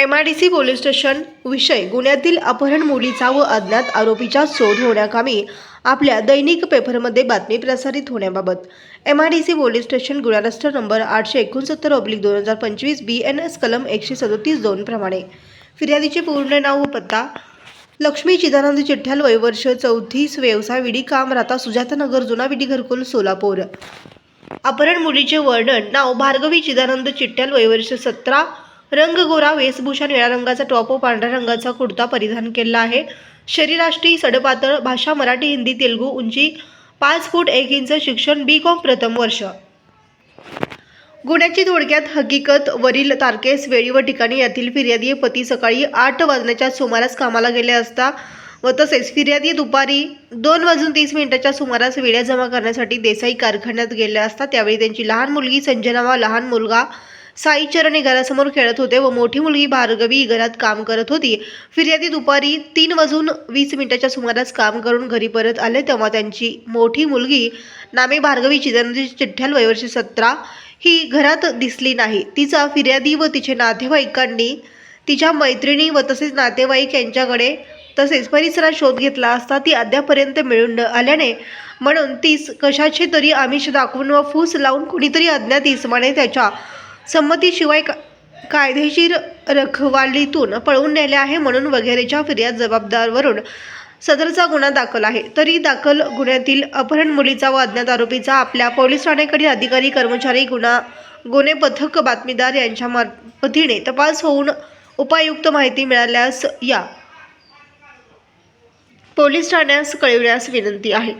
M I D C police station विषय गुन्ह्यातील अपहरण मुलीचा व अज्ञात आरोपीचा शोध होण्याकामी आपल्या दैनिक पेपरमध्ये बातमी प्रसारित होण्याबाबत. M I D C police station गुन्हा नंबर आठशे एकोणसत्तर ऑब्लिक दोन हजार पंचवीस बी एन एस कलम एकशे सदोतीस दोन प्रमाणे. फिर्यादीचे पूर्ण नाव व पत्ता लक्ष्मी चिदानंद चिठ्ठ्याल वयवर्ष चौतीस व्यवसाय विडी काम राहता सुजातानगर जुना विडी घरकुल सोलापूर. अपहरण मुलीचे वर्णन नाव भार्गवी चिदानंद चिठ्ठ्याल वयवर्ष सतरा रंग गोरा वेशभूषा निळ्या रंगाचा टॉप व पांढऱ्या रंगाचा कुर्ता परिधान केला आहे. शरीराष्टी सडपातळ भाषा मराठी हिंदी तेलुगू उंची पाच फूट एक इंच शिक्षण बी कॉम प्रथम वर्ष. गुन्ह्याची थोडक्यात हकीकत वरील तारखेस वेळी व ठिकाणी यातील फिर्यादी पती सकाळी आठ वाजण्याच्या सुमारास कामाला गेले असता व तसेच फिर्यादी दुपारी दोन वाजून तीस मिनिटाच्या सुमारास वेळ्या जमा करण्यासाठी देसाई कारखान्यात गेले असता त्यावेळी त्यांची लहान मुलगी संजना व लहान मुलगा साईचरण घरासमोर खेळत होते व मोठी मुलगी भार्गवी घरात काम करत होती. फिर्यादी दुपारी तीन वाजून वीस मिनिटाच्या सुमारास काम करून घरी परत आले तेव्हा त्यांची मोठी मुलगी नामे भार्गवी चिदंबरी चिठ्ठ्याल वयवर्षी सतरा ही घरात दिसली नाही. तिचा फिर्यादी व तिचे नातेवाईकांनी तिच्या मैत्रिणी व तसेच नातेवाईक यांच्याकडे तसेच परिसरात शोध घेतला असता ती अद्यापर्यंत मिळून न आल्याने म्हणून तीस कशाचे तरी आमिष दाखवून व फूस लावून कुणीतरी अज्ञात इसमाने त्याच्या संमतीशिवाय का कायदेशीर रखवालीतून पळवून नेले आहे म्हणून वगैरेच्या फिर्याद जबाबदारवरून सदरचा गुन्हा दाखल आहे. तरी दाखल गुन्ह्यातील अपहरण मुलीचा व अज्ञात आरोपीचा आपल्या पोलीस ठाण्याकडील अधिकारी कर्मचारी गुन्हा गुन्हे पथक बातमीदार यांच्या मार्फतीने तपास होऊन उपायुक्त माहिती मिळाल्यास या पोलीस ठाण्यास कळविण्यास विनंती आहे.